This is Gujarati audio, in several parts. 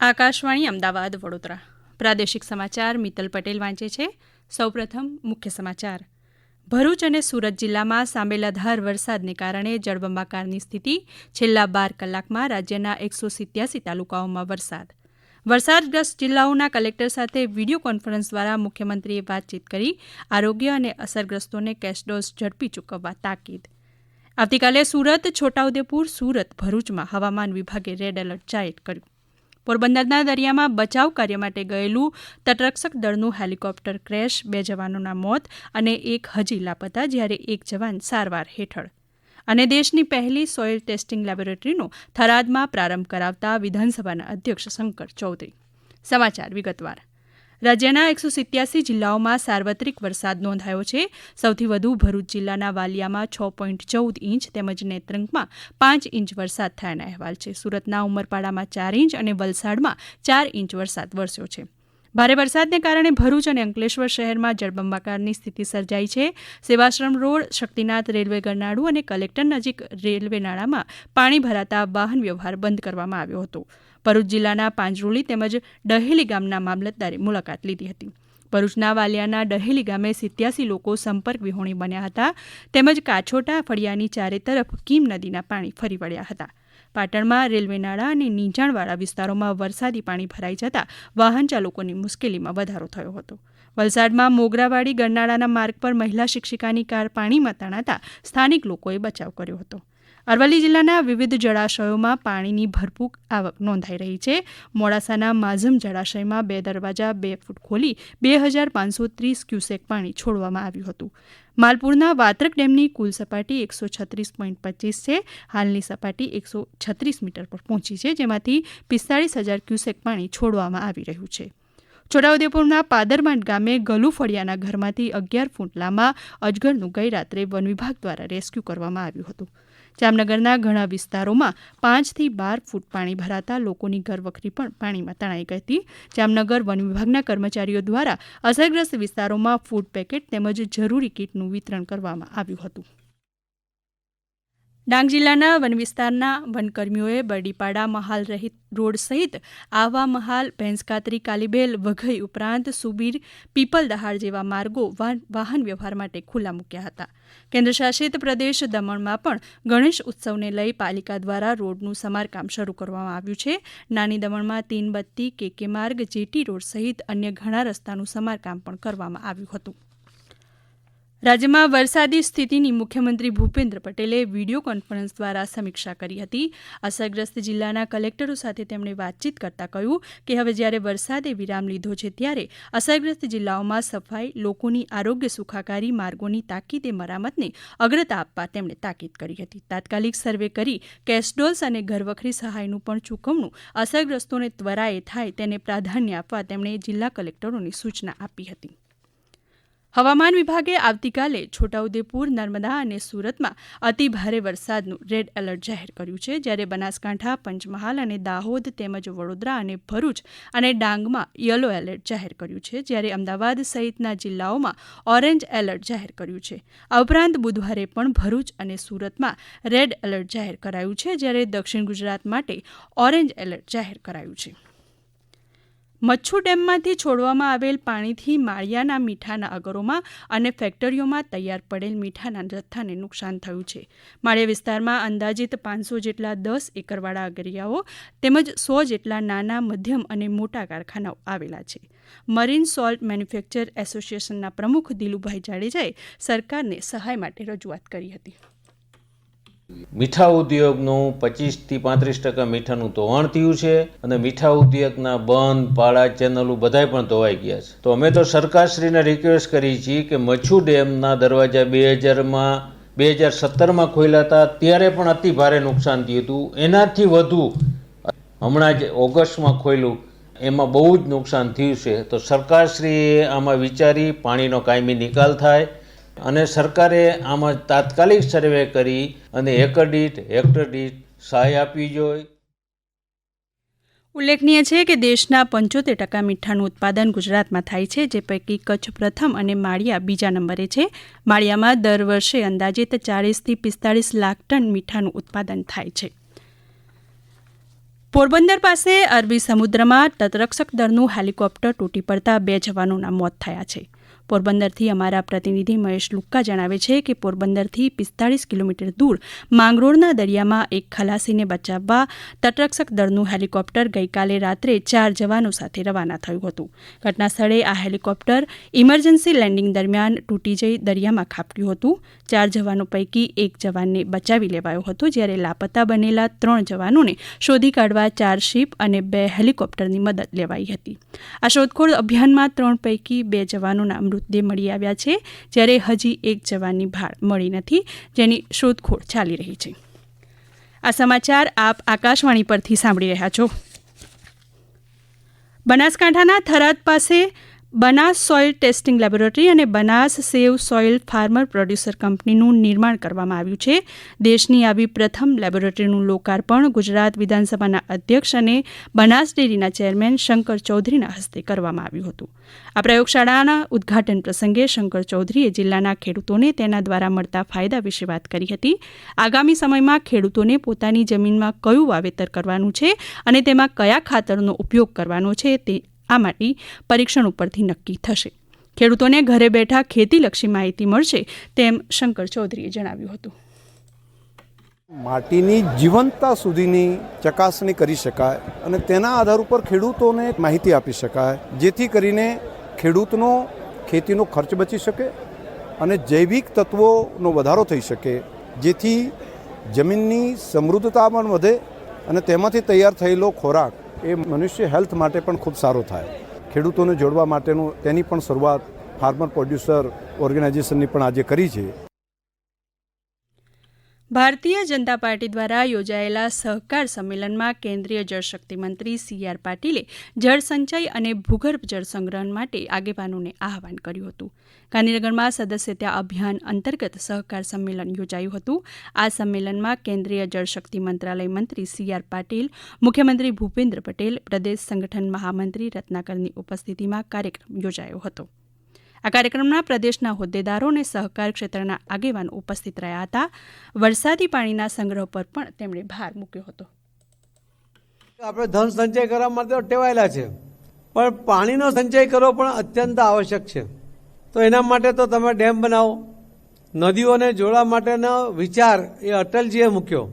આકાશવાણી અમદાવાદ, વડોદરા. પ્રાદેશિક સમાચાર મિત્તલ પટેલ વાંચે છે. સૌપ્રથમ મુખ્ય સમાચાર. ભરૂચ અને સુરત જિલ્લામાં સાંબેલાધાર વરસાદને કારણે જળબંબાકારની સ્થિતિ છેલ્લા બાર કલાકમાં રાજ્યના એકસો સિત્યાસી તાલુકાઓમાં વરસાદ. વરસાદગ્રસ્ત જિલ્લાઓના કલેક્ટર સાથે વીડિયો કોન્ફરન્સ દ્વારા મુખ્યમંત્રીએ વાતચીત કરી આરોગ્ય અને અસરગ્રસ્તોને કેશડોઝ ઝડપી ચૂકવવા તાકીદ. આવતીકાલે સુરત, છોટાઉદેપુર, સુરત, ભરૂચમાં હવામાન વિભાગે રેડ એલર્ટ જાહેર કર્યું. પોરબંદરના દરિયામાં બચાવ કાર્ય માટે ગયેલું તટરક્ષક દળનું હેલિકોપ્ટર ક્રેશ, બે જવાનોના મોત અને એક હજી લાપતા જ્યારે એક જવાન સારવાર હેઠળ. અને દેશની પહેલી સોઇલ ટેસ્ટિંગ લેબોરેટરીનો થરાદમાં પ્રારંભ કરાવતા વિધાનસભાના અધ્યક્ષ શંકર ચૌધરી. સમાચાર વિગતવાર. રાજ્યના એકસો સિત્યાસી જિલ્લાઓમાં સાર્વત્રિક વરસાદ નોંધાયો છે. સૌથી વધુ ભરૂચ જિલ્લાના વાલિયામાં છ પોઈન્ટ ચૌદ ઇંચ તેમજ નેત્રંગમાં પાંચ ઇંચ વરસાદ થયાના અહેવાલ છે. સુરતના ઉમરપાડામાં ચાર ઇંચ અને વલસાડમાં ચાર ઇંચ વરસાદ વરસ્યો છે. ભારે વરસાદને કારણે ભરૂચ અને અંકલેશ્વર શહેરમાં જળબંબાકારની સ્થિતિ સર્જાઈ છે. સેવાશ્રમ રોડ, શક્તિનાથ રેલવે ગરનાળું અને કલેક્ટર નજીક રેલવે નાળામાં પાણી ભરાતા વાહન વ્યવહાર બંધ કરવામાં આવ્યો હતો. ભરૂચ જિલ્લાના પાંજરોલી તેમજ ડહેલી ગામના મામલતદારે મુલાકાત લીધી હતી. ભરૂચના વાલિયાના ડહેલી ગામે સિત્યાસી લોકો સંપર્ક વિહોણી બન્યા હતા તેમજ કાછોટા, ફળિયાની ચારે તરફ કીમ નદીના પાણી ફરી વળ્યા હતા. પાટણમાં રેલવે નાળા અને નીચાણવાળા વિસ્તારોમાં વરસાદી પાણી ભરાઈ જતા વાહન ચાલકોની મુશ્કેલીમાં વધારો થયો હતો. વલસાડમાં મોગરાવાડી ગરનાળાના માર્ગ પર મહિલા શિક્ષિકાની કાર પાણીમાં તણાતા સ્થાનિક લોકોએ બચાવ કર્યો હતો. અરવલ્લી જિલ્લાના વિવિધ જળાશયોમાં પાણીની ભરપૂર આવક નોંધાઈ રહી છે. મોડાસાના માઝમ જળાશયમાં બે દરવાજા, બે ફૂટ ખોલી બે હજાર પાંચસો ત્રીસ ક્યુસેક પાણી છોડવામાં આવ્યું હતું. માલપુરના વાત્રક ડેમની કુલ સપાટી એકસો છત્રીસ પોઈન્ટ પચીસ છે. હાલની સપાટી એકસો છત્રીસ મીટર પર પહોંચી છે, જેમાંથી પિસ્તાળીસ હજાર ક્યુસેક પાણી છોડવામાં આવી રહ્યું છે. છોટાઉદેપુરના પાદરમાંડ ગામે ગલુ ફળિયાના ઘરમાંથી અગિયાર ફૂટ લાંબા અજગરનું ગઈરાત્રે વન વિભાગ દ્વારા રેસ્ક્યુ કરવામાં આવ્યું હતું. જામનગરના ઘણા વિસ્તારોમાં પાંચથી બાર ફૂટ પાણી ભરાતા લોકોની ઘરવખરી પણ પાણીમાં તણાઈ ગઈ હતી. જામનગર વન વિભાગના કર્મચારીઓ દ્વારા અસરગ્રસ્ત વિસ્તારોમાં ફૂડ પેકેટ તેમજ જરૂરી કીટનું વિતરણ કરવામાં આવ્યું હતું. ડાંગ જિલ્લાના વન વિસ્તારના વનકર્મીઓએ બરડીપાડા મહાલ રહિત રોડ સહિત આવા મહાલ ભેંસકાતરી કાલીબેલ વઘઈ ઉપરાંત સુબીર, પીપલ દહાડ જેવા માર્ગો વાહન વ્યવહાર માટે ખુલ્લા મૂક્યા હતા. કેન્દ્રશાસિત પ્રદેશ દમણમાં પણ ગણેશ ઉત્સવને લઈ પાલિકા દ્વારા રોડનું સમારકામ શરૂ કરવામાં આવ્યું છે. નાની દમણમાં તીનબત્તી, કેકે માર્ગ, જેટી રોડ સહિત અન્ય ઘણા રસ્તાનું સમારકામ પણ કરવામાં આવ્યું હતું. રાજ્યમાં વરસાદી સ્થિતિની મુખ્યમંત્રી ભૂપેન્દ્ર પટેલે વીડિયો કોન્ફરન્સ દ્વારા સમીક્ષા કરી હતી. અસરગ્રસ્ત જિલ્લાના કલેક્ટરો સાથે તેમણે વાતચીત કરતા કહ્યું કે હવે જ્યારે વરસાદે વિરામ લીધો છે ત્યારે અસરગ્રસ્ત જિલ્લાઓમાં સફાઈ, લોકોની આરોગ્ય સુખાકારી, માર્ગોની તાકીદે મરામતને અગ્રતા આપવા તેમણે તાકીદ કરી હતી. તાત્કાલિક સર્વે કરી કેશડોલ્સ અને ઘરવખરી સહાયનું પણ ચૂકવણું અસરગ્રસ્તોને ત્વરાએ થાય તેને પ્રાધાન્ય આપવા તેમણે જિલ્લા કલેક્ટરોની સૂચના આપી હતી. હવામાન વિભાગે આવતીકાલે છોટાઉદેપુર, નર્મદા અને સુરતમાં અતિભારે વરસાદનું રેડ એલર્ટ જાહેર કર્યું છે. જ્યારે બનાસકાંઠા, પંચમહાલ અને દાહોદ તેમજ વડોદરા અને ભરૂચ અને ડાંગમાં યલો એલર્ટ જાહેર કર્યું છે. જ્યારે અમદાવાદ સહિતના જિલ્લાઓમાં ઓરેન્જ એલર્ટ જાહેર કર્યું છે. આ ઉપરાંત બુધવારે પણ ભરૂચ અને સુરતમાં રેડ એલર્ટ જાહેર કરાયું છે. જ્યારે દક્ષિણ ગુજરાત માટે ઓરેન્જ એલર્ટ જાહેર કરાયું છે. મચ્છુ ડેમમાંથી છોડવામાં આવેલ પાણીથી માળિયાના મીઠાના અગરોમાં અને ફેક્ટરીઓમાં તૈયાર પડેલ મીઠાના જથ્થાને નુકસાન થયું છે. માળિયા વિસ્તારમાં અંદાજિત પાંચસો જેટલા દસ એકરવાળા અગરિયાઓ તેમજ સો જેટલા નાના, મધ્યમ અને મોટા કારખાનાઓ આવેલા છે. મરીન સોલ્ટ મેન્યુફેક્ચર એસોસિએશનના પ્રમુખ દિલુભાઈ જાડેજાએ સરકારને સહાય માટે રજૂઆત કરી હતી. મીઠા ઉદ્યોગનું પચીસથી પાંત્રીસ ટકા મીઠાનું ધોવાણ થયું છે અને મીઠા ઉદ્યોગના બંધ, પાળા, ચેનલો બધાય પણ ધોવાઈ ગયા છે. તો અમે તો સરકારશ્રીને રિક્વેસ્ટ કરી છીએ કે મચ્છુ ડેમના દરવાજા બે હજારમાં, બે હજાર સત્તરમાં ખોલ્યા હતા, ત્યારે પણ અતિ ભારે નુકસાન થયું હતું. એનાથી વધુ હમણાં જ ઓગસ્ટમાં ખોલ્યું. એમાં બહુ જ નુકસાન થયું છે. તો સરકારશ્રીએ આમાં વિચારી પાણીનો કાયમી નિકાલ થાય. અને સરકારે આમાં તાત્કાલિક સર્વે કરી અને એકર દીઠ હેક્ટર દીઠ સહાય આપવી જોઈએ. ઉલ્લેખનીય છે કે દેશના પંચોતેર ટકા મીઠાનું ઉત્પાદન ગુજરાતમાં થાય છે, જે પૈકી કચ્છ પ્રથમ અને માળિયા બીજા નંબરે છે. માળિયામાં દર વર્ષે અંદાજિત ચાળીસથી પિસ્તાળીસ લાખ ટન મીઠાનું ઉત્પાદન થાય છે. પોરબંદર પાસે અરબી સમુદ્રમાં તટરક્ષક દળનું હેલિકોપ્ટર તૂટી પડતા બે જવાનોના મોત થયા છે. પોરબંદરથી અમારા પ્રતિનિધિ મહેશ લુક્કા જણાવે છે કે પોરબંદરથી પિસ્તાળીસ કિલોમીટર દૂર માંગરોળના દરિયામાં એક ખલાસીને બચાવવા તટરક્ષક દળનું હેલિકોપ્ટર ગઈકાલે રાત્રે ચાર જવાનો સાથે રવાના થયું હતું. ઘટના સ્થળે આ હેલિકોપ્ટર ઇમરજન્સી લેન્ડિંગ દરમિયાન તૂટી જઈ દરિયામાં ખાબક્યું હતું. ચાર જવાનો પૈકી એક જવાનને બચાવી લેવાયો હતો, જ્યારે લાપતા બનેલા ત્રણ જવાનોને શોધી કાઢવા ચાર શીપ અને બે હેલિકોપ્ટરની મદદ લેવાઈ હતી. આ શોધખોળ અભિયાનમાં ત્રણ પૈકી બે જવાનોના મૃતદેહ મળી આવ્યા છે, જ્યારે હજી એક જવાનની ભાળ મળી નથી, જેની શોધખોળ ચાલી રહી છે. આ સમાચાર આપ આકાશવાણી પરથી સાંભળી રહ્યા છો. બનાસકાંઠાના થરાદ પાસે બનાસ સોઇલ ટેસ્ટિંગ લેબોરેટરી અને Banas save soil farmer producer કંપનીનું નિર્માણ કરવામાં આવ્યું છે. દેશની આવી પ્રથમ લેબોરેટરીનું લોકાર્પણ ગુજરાત વિધાનસભાના અધ્યક્ષ અને બનાસ ડેરીના ચેરમેન શંકર ચૌધરીના હસ્તે કરવામાં આવ્યું હતું. આ પ્રયોગશાળાના ઉદ્ઘાટન પ્રસંગે શંકર ચૌધરીએ જિલ્લાના ખેડૂતોને તેના દ્વારા મળતા ફાયદા વિશે વાત કરી હતી. આગામી સમયમાં ખેડૂતોને પોતાની જમીનમાં કયું વાવેતર કરવાનું છે અને તેમાં કયા ખાતરનો ઉપયોગ કરવાનો છે તે આ માટી પરીક્ષણ ઉપરથી નક્કી થશે. ખેડૂતોને ઘરે બેઠા ખેતીલક્ષી માહિતી મળશે તેમ શંકર ચૌધરીએ જણાવ્યું હતું. માટીની જીવંતતા સુધીની ચકાસણી કરી શકાય અને તેના આધાર ઉપર ખેડૂતોને માહિતી આપી શકાય, જેથી કરીને ખેડૂતનો ખેતીનો ખર્ચ બચી શકે અને જૈવિક તત્વોનો વધારો થઈ શકે, જેથી જમીનની સમૃદ્ધતા પણ વધે અને તેમાંથી તૈયાર થયેલો ખોરાક એ મનુષ્ય હેલ્થ માટે પણ ખૂબ સારો થાય. ખેડૂતોને જોડવા માટેનું તેની પણ શરૂઆત ફાર્મર પ્રોડ્યુસર ઓર્ગેનાઇઝેશનની પણ આજે કરી છે. ભારતીય જનતા પાર્ટી દ્વારા યોજાયેલા સહકાર સંમેલનમાં કેન્દ્રીય જળશક્તિ મંત્રી સી આર પાટીલે જળસંચય અને ભૂગર્ભ જળ સંગ્રહણ માટે આગેવાનોને આહવાન કર્યું હતું. ગાંધીનગરમાં સદસ્યતા અભિયાન અંતર્ગત સહકાર સંમેલન યોજાયું હતું. આ સંમેલનમાં કેન્દ્રીય જળશક્તિ મંત્રાલય મંત્રી સી આર પાટીલ, મુખ્યમંત્રી ભૂપેન્દ્ર પટેલ, પ્રદેશ સંગઠન મહામંત્રી રત્નાકરની ઉપસ્થિતિમાં કાર્યક્રમ યોજાયો હતો. આ કાર્યક્રમમાં પ્રદેશના હોદ્દેદારો અને સહકાર ક્ષેત્રના આગેવાન ઉપસ્થિત રહ્યા હતા. વરસાદી પાણીના સંગ્રહ પર પણ તેમણે ભાર મૂક્યો હતો. આપણે ધન સંચય કરવા માટે ટેવાયેલા છે. પણ પાણીનો સંચય કરવો પણ અત્યંત આવશ્યક છે. તો એના માટે તો તમે ડેમ બનાવો. નદીઓને જોડવા માટેનો વિચાર એ અટલજીએ મૂક્યો.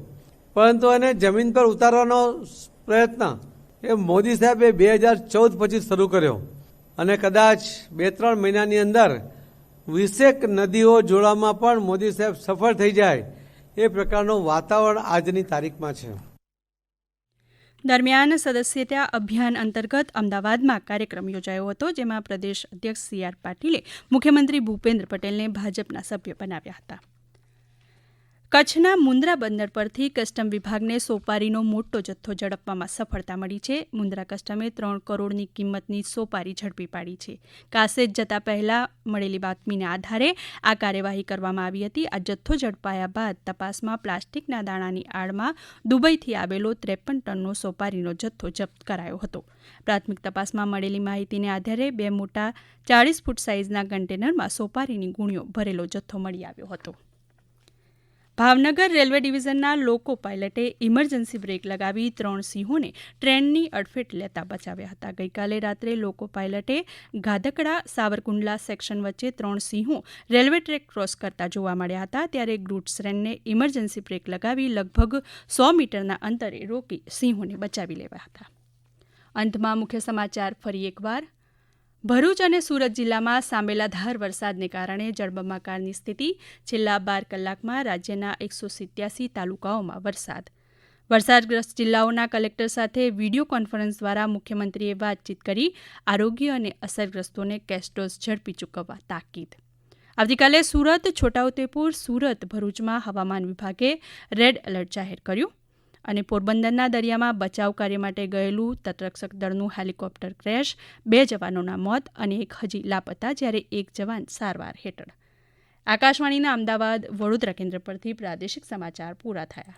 પરંતુ એને જમીન પર ઉતારવાનો પ્રયત્ન એ મોદી સાહેબે બે હજાર ચૌદ પછી શરૂ કર્યો. અને કદાચ બે ત્રણ મહિનાની અંદર વીસેક નદીઓ જોડવામાં પણ મોદી સાહેબ સફળ થઈ જાય એ પ્રકારનું વાતાવરણ આજની તારીખમાં છે. દરમિયાન સદસ્યતા અભિયાન અંતર્ગત અમદાવાદમાં કાર્યક્રમ યોજાયો હતો, જેમાં પ્રદેશ અધ્યક્ષ સી આર પાટીલે મુખ્યમંત્રી ભૂપેન્દ્ર પટેલને ભાજપના સભ્ય બનાવ્યા હતા. કચ્છના મુન્દ્રા બંદર પરથી કસ્ટમ વિભાગને સોપારીનો મોટો જથ્થો ઝડપવામાં સફળતા મળી છે. મુન્દ્રા કસ્ટમે ત્રણ કરોડની કિંમતની સોપારી ઝડપી પાડી છે. કાસેજ જતા પહેલા મળેલી બાતમીના આધારે આ કાર્યવાહી કરવામાં આવી હતી. આ જથ્થો ઝડપાયા બાદ તપાસમાં પ્લાસ્ટિકના દાણાની આડમાં દુબઈથી આવેલો ત્રેપન ટનનો સોપારીનો જથ્થો જપ્ત કરાયો હતો. પ્રાથમિક તપાસમાં મળેલી માહિતીને આધારે બે મોટા ચાળીસ ફૂટ સાઇઝના કન્ટેનરમાં સોપારીની ગુણીઓ ભરેલો જથ્થો મળી આવ્યો હતો. ભાવનગર રેલવે ડિવિઝનના લોકો પાયલટે ઇમરજન્સી બ્રેક લગાવી ત્રણ સિંહોને ટ્રેનની અડફેટ લેતા બચાવ્યા હતા. ગઈકાલે રાત્રે લોકો પાયલટે ગાધકડા, સાવરકુંડલા સેક્શન વચ્ચે ત્રણ સિંહો રેલવે ટ્રેક ક્રોસ કરતા જોવા મળ્યા હતા. ત્યારે ગ્રુડ્સ ટ્રેનને ઇમરજન્સી બ્રેક લગાવી લગભગ સો મીટરના અંતરે રોકી સિંહોને બચાવી લેવા હતા. અંતમાં મુખ્ય સમાચાર ફરી એકવાર. ભરૂચ અને સુરત જિલ્લામાં સાંબેલાધાર વરસાદને કારણે જળબંબાકારની સ્થિતિ છેલ્લા બાર કલાકમાં રાજ્યના એકસો સિત્યાસી તાલુકાઓમાં વરસાદ. વરસાદગ્રસ્ત જિલ્લાઓના કલેક્ટર સાથે વીડિયો કોન્ફરન્સ દ્વારા મુખ્યમંત્રીએ વાતચીત કરી આરોગ્ય અને અસરગ્રસ્તોને કેસ્ટોસ ઝડપી ચૂકવવા તાકીદ. આવતીકાલે સુરત, છોટાઉદેપુર, સુરત, ભરૂચમાં હવામાન વિભાગે રેડ એલર્ટ જાહેર કર્યું. અને પોરબંદરના દરિયામાં બચાવ કાર્ય માટે ગયેલું તટરક્ષક દળનું હેલિકોપ્ટર ક્રેશ, બે જવાનોના મોત અને એક હજી લાપતા જ્યારે એક જવાન સારવાર હેઠળ. આકાશવાણીના અમદાવાદ વડોદરા કેન્દ્ર પરથી પ્રાદેશિક સમાચાર પૂરા થયા.